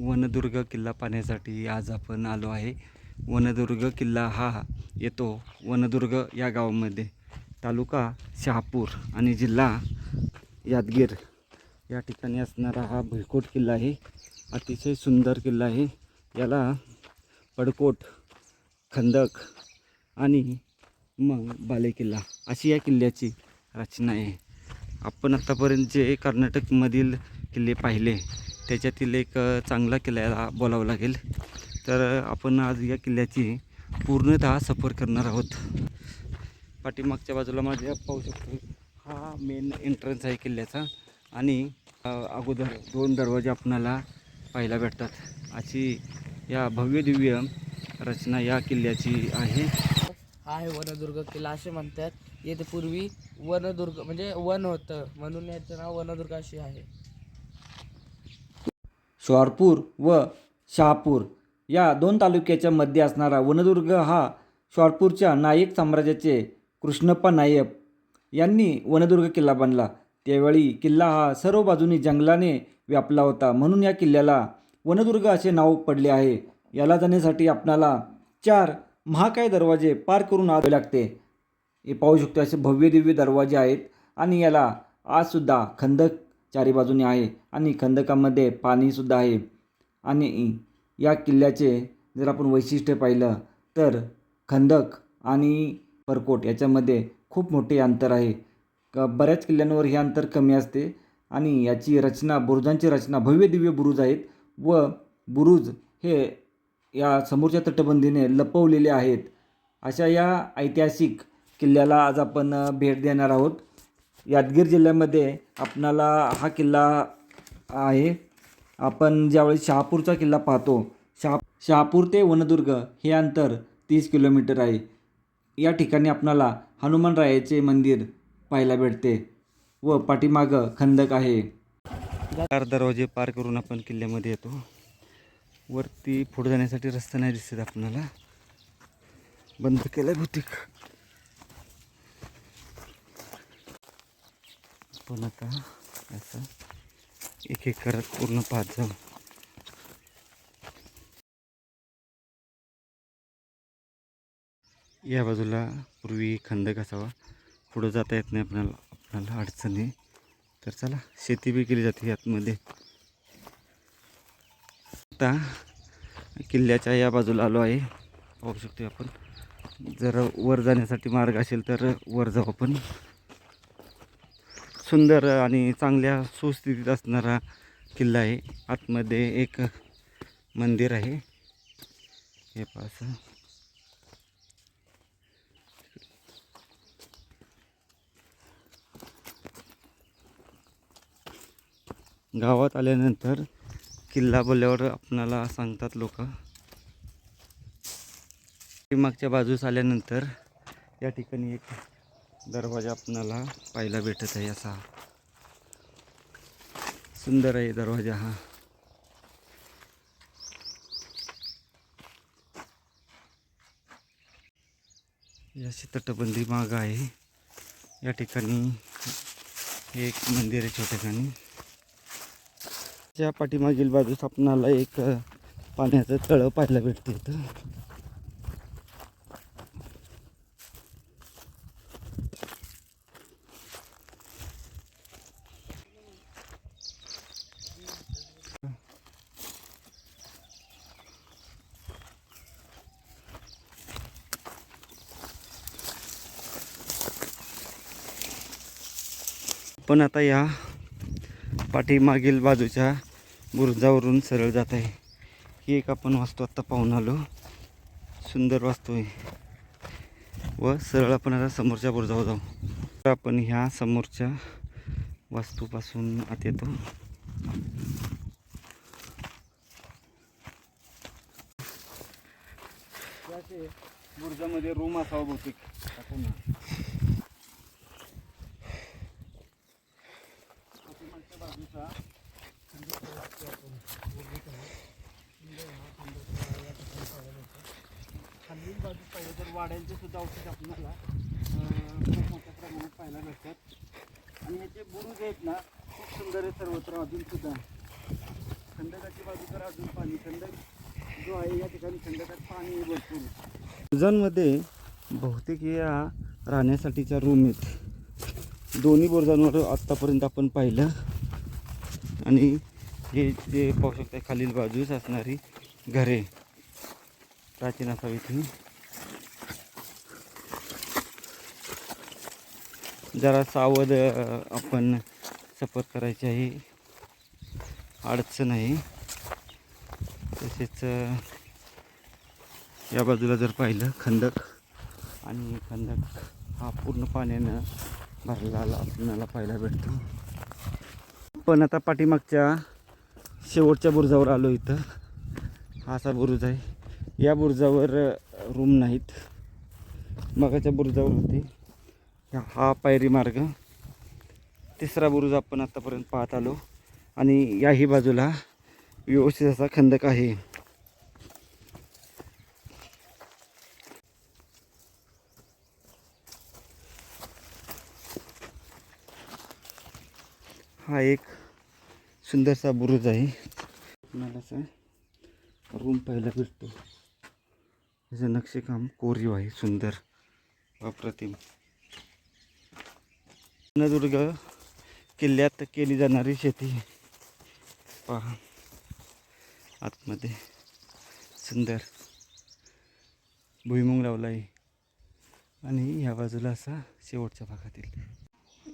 वनदुर्ग किल्ला पाहण्यासाठी आज आपण आलो आहे. वनदुर्ग किल्ला हा येतो वनदुर्ग या गावामध्ये. तालुका शहापूर आणि जिल्हा यादगीर. या ठिकाणी असणारा हा भुईकोट किल्ला आहे. अतिशय सुंदर किल्ला आहे. याला पडकोट खंदक आणि मग बालेकिल्ला अशी या किल्ल्याची रचना आहे. आपण आत्तापर्यंत जे कर्नाटकमधील किल्ले पाहिले त्याच्यातील एक चांगला किल्ल्याला बोलावं लागेल. तर आपण आज या किल्ल्याची पूर्णतः सफर करणार आहोत. पाठीमागच्या बाजूला माझ्या पाहू शकतो. हा मेन एंट्रन्स आहे किल्ल्याचा. आणि अगोदर दोन दरवाजे आपणाला पाहायला भेटतात. अशी या भव्य दिव्य रचना या किल्ल्याची आहे. हा आहे वनदुर्ग किल्ला असे म्हणतात. येथे पूर्वी वनदुर्ग म्हणजे वन होतं. म्हणून याचं नाव वनदुर्ग असे आहे. शॉरपूर व शहापूर या दोन तालुक्याच्या मध्ये असणारा वनदुर्ग हा शॉरपूरच्या नायक साम्राज्याचे कृष्णप्पा नायक यांनी वनदुर्ग किल्ला बांधला त्यावेळी किल्ला हा सर्व बाजूनी जंगलाने व्यापला होता. म्हणून या किल्ल्याला वनदुर्ग असे नाव पडले आहे. याला जाण्यासाठी आपणाला चार महाकाय दरवाजे पार करून आवे लागते. हे पाहू शकतो असे भव्य दिव्य दरवाजे आहेत आणि याला आजसुद्धा खंदक चारी बाजूने आहे आणि खंदकामध्ये पाणीसुद्धा आहे. आणि या किल्ल्याचे जर आपण वैशिष्ट्य पाहिलं तर खंदक आणि परकोट याच्यामध्ये खूप मोठे अंतर आहे. क बऱ्याच किल्ल्यांवर हे अंतर कमी असते आणि याची रचना बुरुजांची रचना भव्य दिव्य बुरुज आहेत व बुरुज हे या समोरच्या तटबंदीने लपवलेले आहेत. अशा या ऐतिहासिक किल्ल्याला आज आपण भेट देणार आहोत. यादगीर जिल्ह्यामध्ये आपणाला हा किल्ला आहे. आपण ज्यावेळी शहापूरचा किल्ला पाहतो शहा शहापूर ते वनदुर्ग हे अंतर तीस किलोमीटर आहे. या ठिकाणी आपणाला हनुमानरायाचे मंदिर पाहायला भेटते व पाठीमागं खंदक आहे. चार दरवाजे पार करून आपण किल्ल्यामध्ये येतो. वरती पुढे जाण्यासाठी रस्ता नाही दिसत आपणाला. बंद केलं बहुतेक पण आता असं एक एक करत पूर्ण पाच जाऊ या बाजूला पूर्वी खंदक असावा. पुढं जाता येत नाही आपल्याला आपल्याला अडचणी तर चला शेती बी केली जाते यातमध्ये. आता किल्ल्याच्या या बाजूला आलो आहे. पाहू शकतो आपण. जर वर जाण्यासाठी मार्ग असेल तर वर जाऊ आपण. सुंदर आणि चांगल्या सुस्थितीत असणारा किल्ला आहे. आतमध्ये एक मंदिर आहे. हे पास गावात आल्यानंतर किल्ला बोलल्यावर आपणाला सांगतात लोक. मागच्या बाजूस आल्यानंतर या ठिकाणी एक दरवाजा आपणाला पाहायला भेटत आहे असा. सुंदर आहे दरवाजा हा. अशी तटबंदी माग आहे. या ठिकाणी एक मंदिर आहे छोट्याखानी त्या पाठीमागील बाजूस आपणाला एक पाण्याचं तळं पाहायला भेटतं इथं. पण आता या पाठीमागील बाजूच्या बुरुजावरून सरळ जात आहे. ही एक आपण वास्तू आत्ता पाहून आलो. सुंदर वास्तू आहे. व सरळ आपण आता समोरच्या बुरुजावर जाऊ. तर आपण ह्या समोरच्या वास्तूपासून आत येतो. बुरुजामध्ये रूम असावा बहुतेक आपण पाठीमागच्या बाजूचा खालील बाजू पाहिजे तर सुद्धा औषध आपल्याला खूप मोठ्या प्रमाणात पाहायला भेटतात. आणि याचे बुरुज आहेत ना खूप सुंदर आहे सर्वत्र अजून सुद्धा. खंडकाची बाजू तर अजून पाणी खंडक जो आहे या ठिकाणी खंडकात पाणी भरपूर. बुरुजांमध्ये बहुतेक या राहण्यासाठीच्या रूम आहेत. दोन्ही बुरुजांवर आत्तापर्यंत आपण पाहिलं. आणि हे जे पाहू शकता खालील बाजूस असणारी घरे प्राचीन असावीत ही. जरा सावध आपण सफर करायची आहे. अडचण आहे. तसेच या बाजूला जर पाहिलं खंदक आणि खंदक हा पूर्ण पाण्यानं भरलेला आपल्याला पाहायला भेटतो. पण आता पाठीमागच्या शेवटच्या बुरुजावर आलो इथं. हा असा बुरुज आहे. या बुरुजावर रूम नाहीत. मगाच्या बुरुजावर होते. हा पायरी मार्ग. तिसरा बुरुज आपण आत्तापर्यंत पाहत आलो. आणि याही बाजूला व्यवस्थित असा खंदक आहे. हा एक सुंदरसा बुरुज आहे. आपल्याला रूम पाहायला भेटतो. त्याचं नक्षीकाम कोरीव आहे सुंदर अप्रतिम. सिंधुदुर्ग किल्ल्यात केली जाणारी शेती. पहा. आतमध्ये. सुंदर. भुईमुंग लावला आहे आणि ह्या बाजूला असा शेवटच्या भागातील.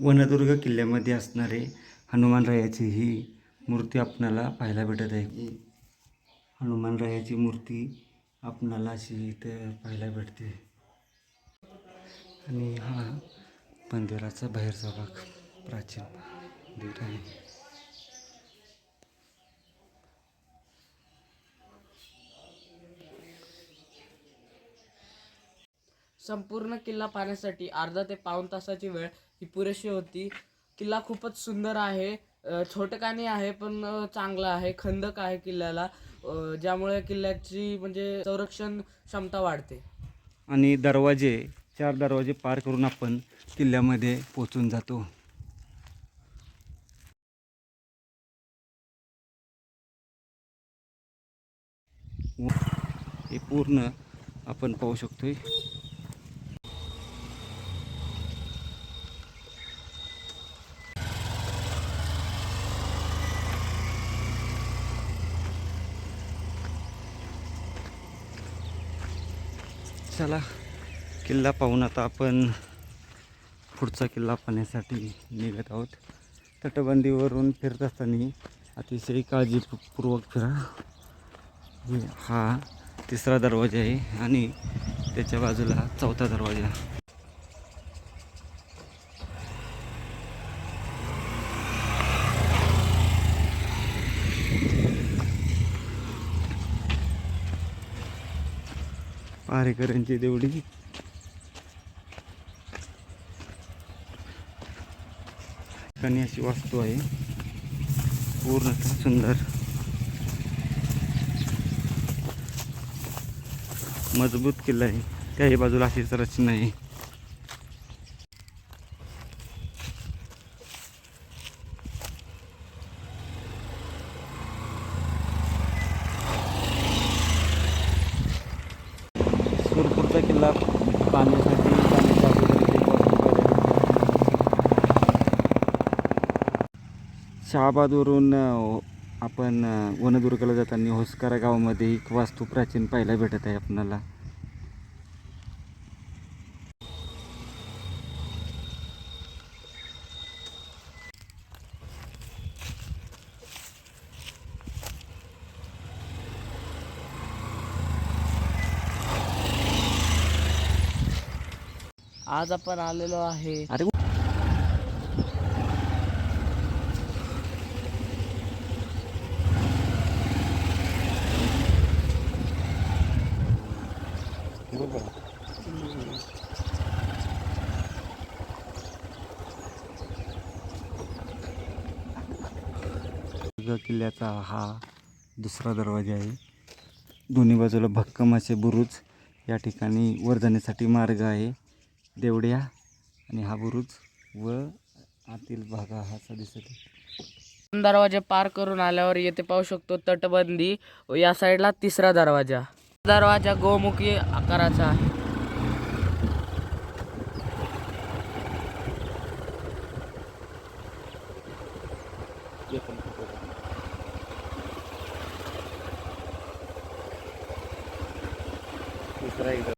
वनदुर्ग किल्ल्यामध्ये असणारे हनुमानरायाची ही मूर्ती आपणाला पाहायला भेटत आहे. हनुमानरायाची मूर्ती आपणाला अशी इथं पाहायला भेटते. आणि हा मंदिराचा बाहेरचा भाग प्राचीन मंदिर आहे. संपूर्ण किल्ला पाहण्यासाठी अर्धा ते पाऊण तासाची वेळ ही पुरेशी होती. किल्ला खूपच सुंदर आहे. अ, छोटेखानी आहे पण चांगला आहे. खंदक आहे किल्ल्याला. ज्यामुळे किल्ल्याची म्हणजे संरक्षण क्षमता वाढते. आणि दरवाजे चार दरवाजे पार करून आपण किल्ल्यामध्ये पोचून जातो. हे पूर्ण आपण पाहू शकतोय. चला किल्ला पाहून आता आपण पुढचा किल्ला पाहण्यासाठी निघत आहोत. तटबंदीवरून फिरत असताना अतिशय काळजीपूर्वक फिरा. हा तिसरा दरवाजा आहे आणि त्याच्या बाजूला चौथा दरवाजा. पारेकरांची देवडी ठिकाणी अशी वास्तू आहे. पूर्णतः सुंदर. मजबूत किल्ला आहे. त्याही बाजूला अशीच रचना आहे. सुरपूरचा किल्ला पाहण्यासाठी जाण्याच्या अगोदर इथे पासून पाहिलं. शहाबादवरून आपण वनदुर्गाला जाताना होसकारा गावामध्ये एक वास्तू प्राचीन पाहायला भेटत आहे आपणाला. आज आपण आलेलो आहे अरे दुर्ग किल्ल्याचा हा दुसरा दरवाजा आहे. दोन्ही बाजूला भक्कम असे बुरुज या ठिकाणी वर जाण्यासाठी मार्ग आहे. देवड्या आणि हा बुरुज व आतील भाग हा असा दिसत आहे. दरवाजा पार करून आल्यावर येथे पाहू शकतो तटबंदी. व या साईडला तिसरा दरवाजा. दरवाजा गोमुखी आकाराचा आहे. ಥರ ಇದೆ